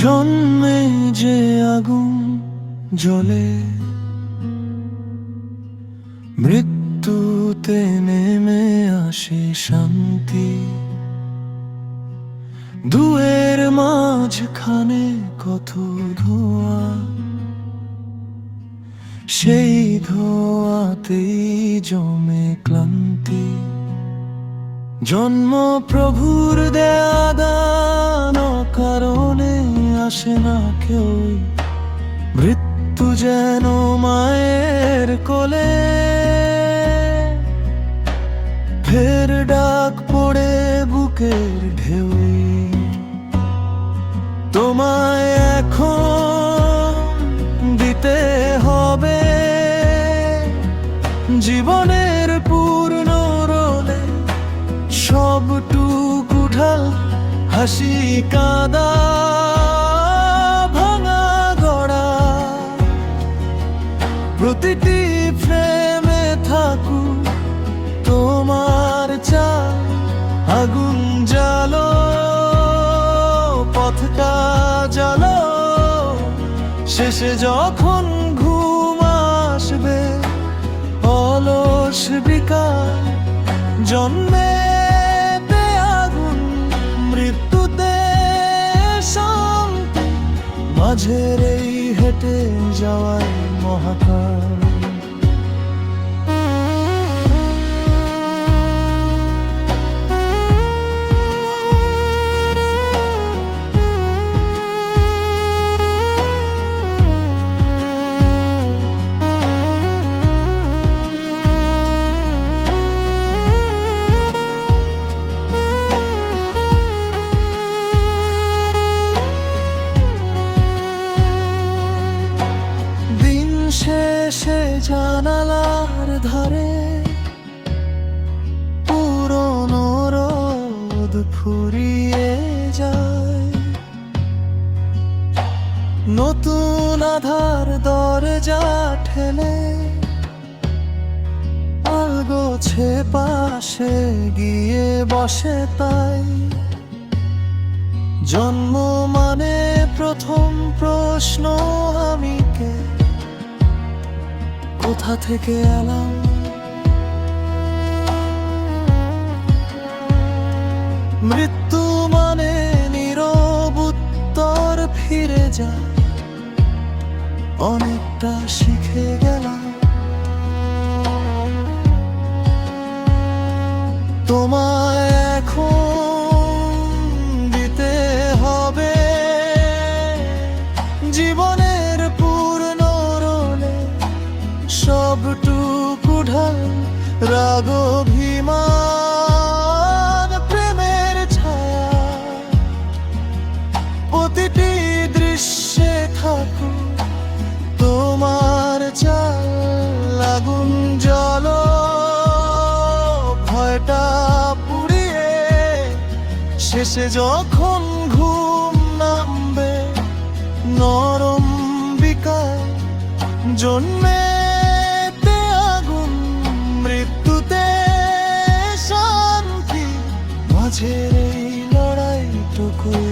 জন্মে যে আগুন জ্বলে, মৃত্যুতে নেমে আসে শান্তি। দুয়ের মাঝখানে কত ধোয়া, সেই ধোয়াতেই জমে জন্ম প্রভুর দেয়া কারণে আসে না কেউ। মৃত্যু যেন মায়ের কোলে। ফের ডাক পড়ে বুকের ঢেউ। হাসি কাদা, ভাঙা গড়া। প্রতিটি ফ্রেমে থাকু তোমার চা আগুন জালো পথটা জালো শেষে যখন ঘুম আসবে, অলস বিকাল, জন্মে মাঝের এই হেঁটে যাওয়ার মহাকাল জানালার ধারে পুরনো রোদ ফুরিয়ে যায়। নতুন আধার দরজা ঠেলে আলগোছে পাশে গিয়ে বসে তাই। জন্ম মানে প্রথম প্রশ্ন আমি কে? কোথা থেকে এলাম? মৃত্যু মানে নীরব উত্তর ফিরে যা অনেকটা শিখে গেলাম ঢাল রাগ অভিমান প্রেমের ছায়া। প্রতিটি দৃশ্যে থাকুক তোমার চাল আগুন জল ভয়টা পুড়িয়ে শেষে যখন ঘুম নামবে, নরম বিকাল জন্মে মাঝের এই লড়াইটুকুই। মহাকাল